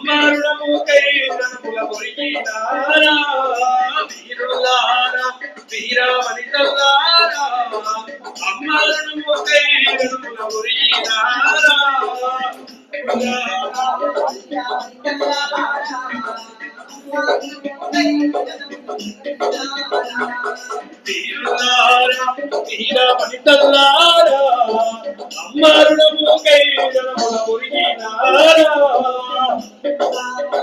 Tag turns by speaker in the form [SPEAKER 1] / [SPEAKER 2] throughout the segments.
[SPEAKER 1] అమ్మారుడము కైరముల పొరిగినారా వీరులారా వీర వనితలారా అమ్మారుడము కైరముల పొరిగినారా వీరులారా వీర వనితలారా అమ్మారుడము కైరముల పొరిగినారా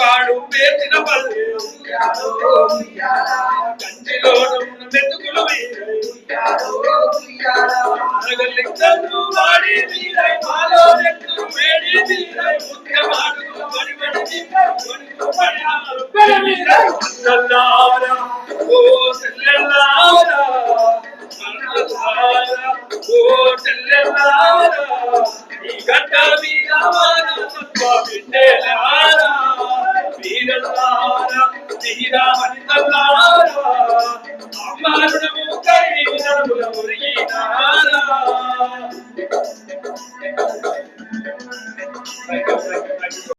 [SPEAKER 1] కాడు పేర్చిన పల్లె కంటిలోన మెతుకులు వీరై వాడి వీరై మాలో నెత్తురు వేడి వీరై పడి పడి వీరై ఓ చెల్లెల్లారా ఓ ఈ గడ్డ మీద వాన తప్ప బిడ్డలారా వీరల్లారా వీరా వనితల్లారా అమ్మారుడము కైనముల మురిగినారా